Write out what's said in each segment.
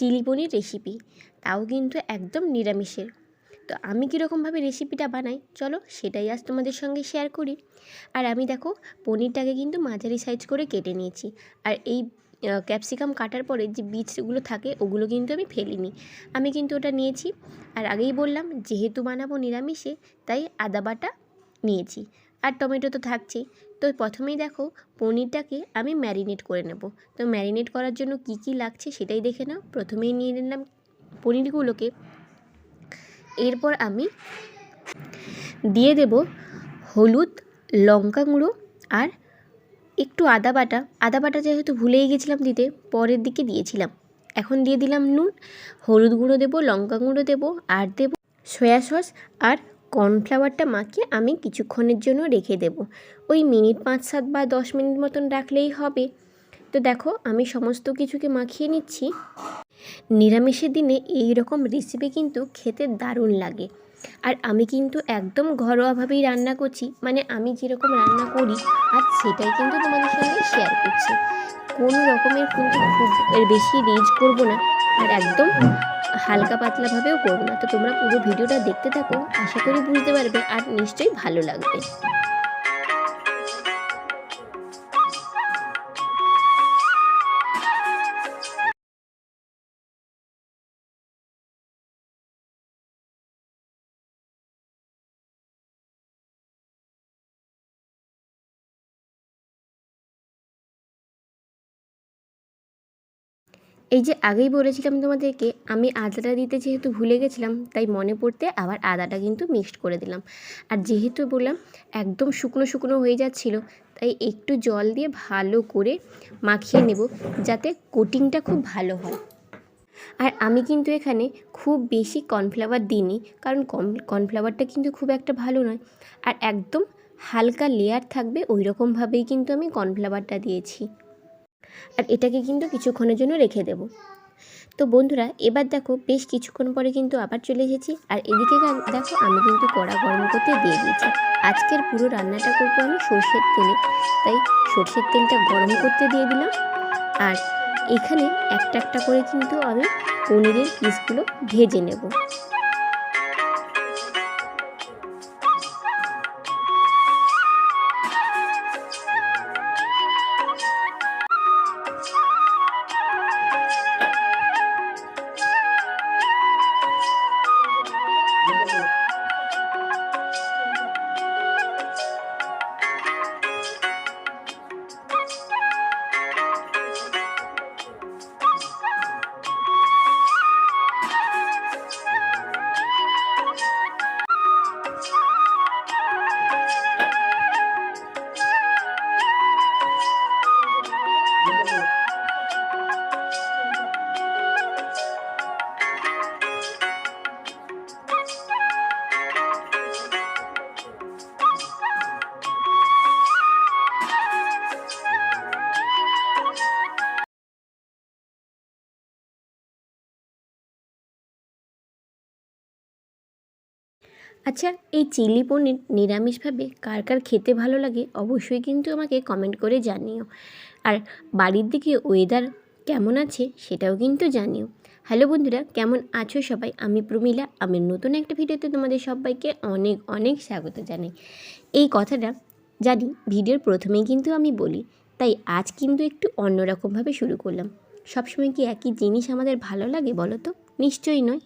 Chilli পনির recipe তাও কিন্তু একদম নিরামিষের। তো আমি কীরকমভাবে রেসিপিটা বানাই? চলো সেটাই আজ তোমাদের সঙ্গে শেয়ার করি। আর আমি দেখো, পনিরটাকে কিন্তু মাঝারি সাইজ করে কেটে নিয়েছি। আর এই ক্যাপসিকাম কাটার পরে যে বীজগুলো থাকে, ওগুলো কিন্তু আমি ফেলিনি। আমি কিন্তু ওটা নিয়েছি। আর আগেই বললাম, যেহেতু বানাবো নিরামিষে, তাই আদা বাটা নিয়েছি। আর টমেটো তো থাকছেই। তো প্রথমেই দেখো, পনিরটাকে আমি ম্যারিনেট করে নেব। তো ম্যারিনেট করার জন্য কি কি লাগছে সেটাই দেখে নাও। প্রথমেই নিয়ে নিলাম পনিরগুলোকে। এরপর আমি দিয়ে দেব হলুদ, লঙ্কা গুঁড়ো আর একটু আদা বাটা। আদা বাটা যেহেতু ভুলেই গেছিলাম দিতে, পরের দিকে দিয়েছিলাম। এখন দিয়ে দিলাম নুন, হলুদ গুঁড়ো দেবো, লঙ্কা গুঁড়ো দেবো, আর দেবো সয়া সস আর কর্নফ্লাওয়ারটা মাখিয়ে আমি কিছুক্ষণের জন্য রেখে দেব। ওই মিনিট পাঁচ, সাত বা দশ মিনিট মতন রাখলেই হবে। তো দেখো, আমি সমস্ত কিছুকে মাখিয়ে নিচ্ছি। নিরামিষের দিনে এই রকম রেসিপি কিন্তু খেতে দারুণ লাগে। আর আমি কিন্তু একদম ঘরোয়াভাবেই রান্না করছি মানে আমি যেরকম রান্না করি, আর সেটাই কিন্তু তোমাদের সঙ্গে শেয়ার করছি। কোনো রকমের কিন্তু খুব বেশি রিচ করব না, আর একদম হালকা পাতলাভাবেও করব না। তো তোমরা পুরো ভিডিওটা দেখতে থাকো, আশা করি বুঝতে পারবে, আর নিশ্চয়ই ভালো লাগবে। এই যে আগেই বলেছিলাম তোমাদেরকে, আমি আদাটা দিতে যেহেতু ভুলে গেছিলাম, তাই মনে পড়তে আবার আদাটা কিন্তু মিক্সড করে দিলাম। আর যেহেতু বললাম একদম শুকনো শুকনো হয়ে যাচ্ছিল, তাই একটু জল দিয়ে ভালো করে মাখিয়ে নেব, যাতে কোটিংটা খুব ভালো হয়। আর আমি কিন্তু এখানে খুব বেশি কর্নফ্লাওয়ার দিইনি, কারণ কর্নফ্লাওয়ারটা কিন্তু খুব একটা ভালো নয়। আর একদম হালকা লেয়ার থাকবে ওই রকমভাবেই কিন্তু আমি কর্নফ্লাওয়ারটা দিয়েছি। আর এটাকে কিন্তু কিছুক্ষণের জন্য রেখে দেব। তো বন্ধুরা, এবার দেখো বেশ কিছুক্ষণ পরে কিন্তু আবার চলে এসেছি। আর এদিকে দেখো আমি কিন্তু কড়া গরম করতে দিয়ে দিয়েছি। আজকের পুরো রান্নাটা করব আমি সর্ষের তেলে। তাই সর্ষের তেলটা গরম করতে দিয়ে দিলাম। আর এখানে একটা একটা করে কিন্তু আমি পনিরের পিসগুলো ভেজে নেব। আচ্ছা এই চিলি পনির নিরামিষভাবে কার কার খেতে ভালো লাগে অবশ্যই কিন্তু আমাকে কমেন্ট করে জানিও। আর বাড়ির দিকে ওয়েদার কেমন আছে সেটাও কিন্তু জানিও। হ্যালো বন্ধুরা, কেমন আছো সবাই? আমি প্রমিলা, আমি নতুন একটা ভিডিওতে তোমাদের সবাইকে অনেক অনেক স্বাগত জানাই। এই কথাটা জানি ভিডিওর প্রথমেই কিন্তু আমি বলি, তাই আজ কিন্তু একটু অন্যরকমভাবে শুরু করলাম। সবসময় কি একই জিনিস আমাদের ভালো লাগে বলো তো? নিশ্চয়ই নয়।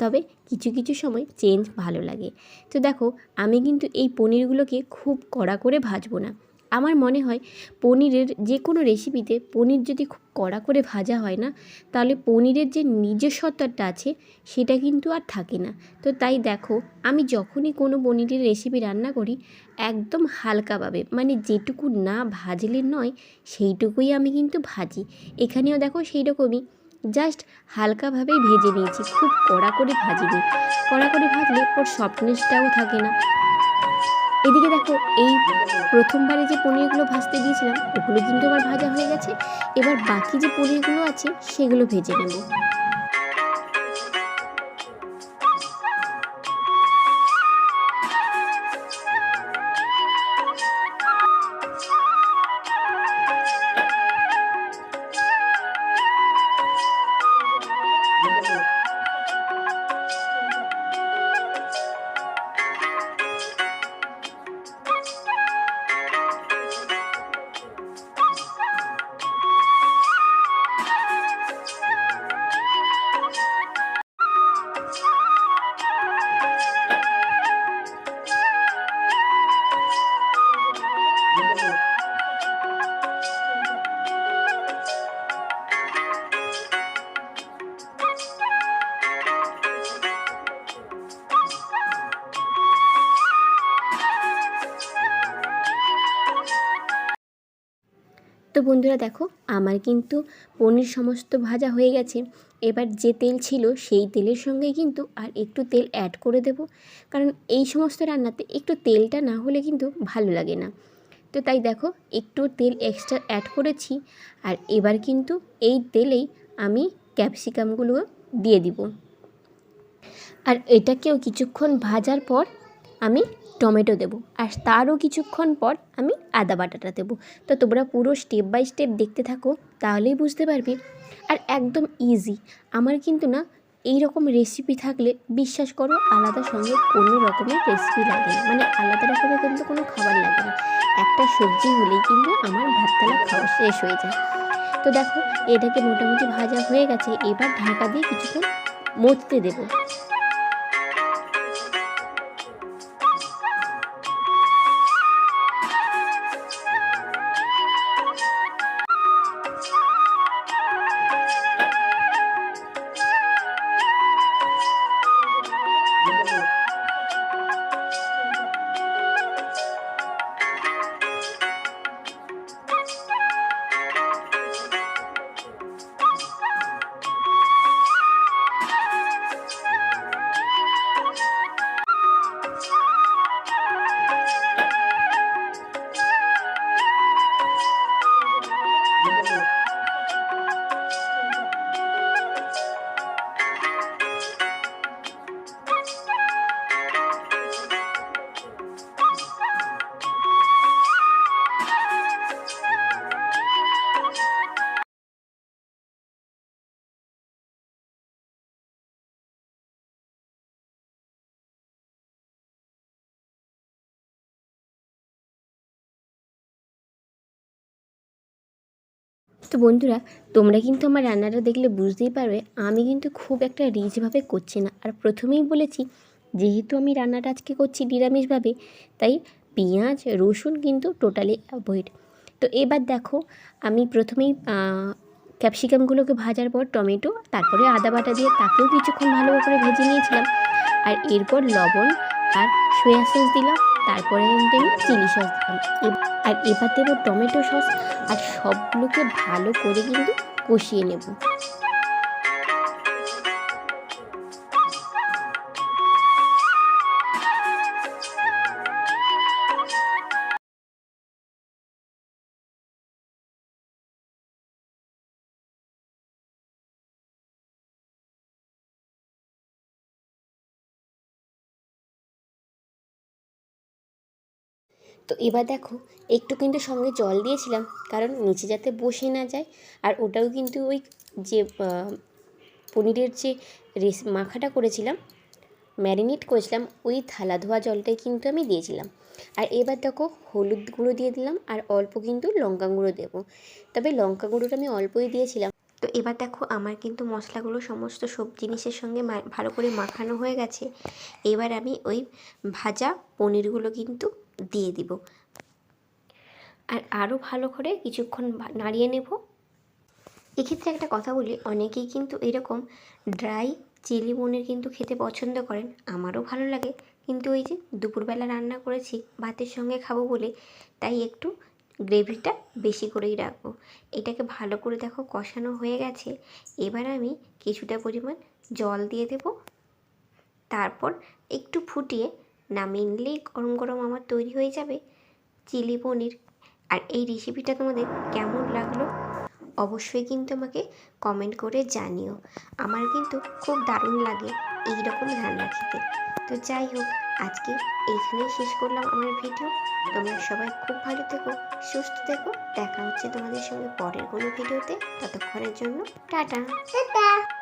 তবে কিছু কিছু সময় চেঞ্জ ভালো লাগে। তো দেখো, আমি কিন্তু এই পনিরগুলোকে খুব কড়া করে ভাজবো না। আমার মনে হয় পনিরের যে কোনো রেসিপিতে পনির যদি খুব কড়া করে ভাজা হয় না, তাহলে পনিরের যে নিজস্বতাটা আছে, সেটা কিন্তু আর থাকে না। তো তাই দেখো, আমি যখনই কোনো পনিরের রেসিপি রান্না করি, একদম হালকাভাবে মানে যেটুকু না ভাজলে নয়, সেইটুকুই আমি কিন্তু ভাজি। এখানেও দেখো সেই রকমই জাস্ট হালকাভাবেই ভেজে নিয়েছি, খুব কড়া করে ভাজিনি। কড়া করে ভাজলে ওর সফটনেসটাও থাকে না। এদিকে দেখো, এই প্রথমবারে যে পনিরগুলো ভাজতে দিয়েছিলাম, ওগুলো কিন্তু আমার ভাজা হয়ে গেছে। এবার বাকি যে পনিরগুলো আছে, সেগুলো ভেজে নেব। বন্ধুরা দেখো, আমার কিন্তু পনির সমস্ত ভাজা হয়ে গেছে। এবার যে তেল ছিল সেই তেলের সঙ্গে কিন্তু আর একটু তেল অ্যাড করে দেব। কারণ এই সমস্ত রান্নাতে একটু তেলটা না হলে কিন্তু ভালো লাগে না। তো তাই দেখো, একটু তেল এক্সট্রা অ্যাড করেছি আর এবার কিন্তু এই তেলেই আমি ক্যাপসিকামগুলো দিয়ে দিব। আর এটাকেও কিছুক্ষণ ভাজার পর আমি টমেটো দেবো। আর তারও কিছুক্ষণ পর আমি আদা বাটাটা দেবো। তো তোমরা পুরো স্টেপ বাই স্টেপ দেখতে থাকো, তাহলেই বুঝতে পারবে। আর একদম ইজি আমার কিন্তু না এই রকম রেসিপি থাকলে বিশ্বাস করো আলাদা সঙ্গে কোনো রকমের রেসিপি লাগে না। মানে আলাদা রকমের কিন্তু কোনো খাবার লাগে না। একটা সবজি হলেই কিন্তু আমার ভাত থালা খাওয়া শেষ হয়ে যায়। তো দেখো, এটাকে মোটামুটি ভাজা হয়ে গেছে। এবার ঢাকা দিয়ে কিছুক্ষণ মরতে দেবো। তো বন্ধুরা, তোমরা কিন্তু আমার রান্নাটা দেখলে বুঝতেই পারবে, আমি কিন্তু খুব একটা রিচভাবে করছি না। আর প্রথমেই বলেছি, যেহেতু আমি রান্নাটা আজকে করছি নিরামিষভাবে, তাই পেঁয়াজ, রসুন কিন্তু টোটালি অ্যাভয়েড তো এবার দেখো, আমি প্রথমেই ক্যাপসিকামগুলোকে ভাজার পর টমেটো, তারপরে আদা বাটা দিয়ে তাকেও কিছুক্ষণ ভালো করে ভেজে নিয়েছিলাম। আর এরপর লবণ আর সয়া সস দিলাম, তারপরে আমি চিলি সস দিলাম। আর এবার দেবো টমেটো সস আর সবগুলোকে ভালো করে কিন্তু কষিয়ে নেব। তো এবার দেখো, একটু কিন্তু সঙ্গে জল দিয়েছিলাম, কারণ নিচে যাতে বসে না যায়। আর ওটাও কিন্তু ওই যে পনিরের যে রেস, মাখাটা করেছিলাম, ম্যারিনেট করেছিলাম, ওই থালা ধোয়া জলটাই কিন্তু আমি দিয়েছিলাম। আর এবার দেখো, হলুদ গুঁড়ো দিয়ে দিলাম, আর অল্প কিন্তু লঙ্কা গুঁড়ো দেবো। তবে লঙ্কা গুঁড়োটা আমি অল্পই দিয়েছিলাম। তো এবার দেখো, আমার কিন্তু মশলাগুলো সমস্ত সব জিনিসের সঙ্গে ভালো করে মাখানো হয়ে গেছে। এবার আমি ওই ভাজা পনিরগুলো কিন্তু দিয়ে দিব। আর আরও ভালো করে কিছুক্ষণ নাড়িয়ে নেব। এক্ষেত্রে একটা কথা বলি, অনেকেই কিন্তু এরকম ড্রাই চিলি পনির কিন্তু খেতে পছন্দ করেন, আমারও ভালো লাগে। কিন্তু ওই যে দুপুরবেলা রান্না করেছি, ভাতের সঙ্গে খাব বলে, তাই একটু গ্রেভিটা বেশি করেই রাখব। এটাকে ভালো করে দেখো কষানো হয়ে গেছে। এবার আমি কিছুটা পরিমাণ জল দিয়ে দেব। তারপর একটু ফুটিয়ে নামিয়ে নিলেই গরম গরম আমার তৈরি হয়ে যাবে চিলি পনির। আর এই রেসিপিটা তোমাদের কেমন লাগল অবশ্যই কিন্তু আমাকে কমেন্ট করে জানিও। আমার কিন্তু খুব দারুণ লাগে এই রকম রান্না খেতে। তো যাই হোক, আজকে এইখানেই শেষ করলাম আমার ভিডিও তোমরা সবাই খুব ভালো থেকো, সুস্থ থেকো। দেখা হচ্ছে তোমাদের সঙ্গে পরের কোনো ভিডিওতে ততক্ষণের জন্য টাটা। টাটা।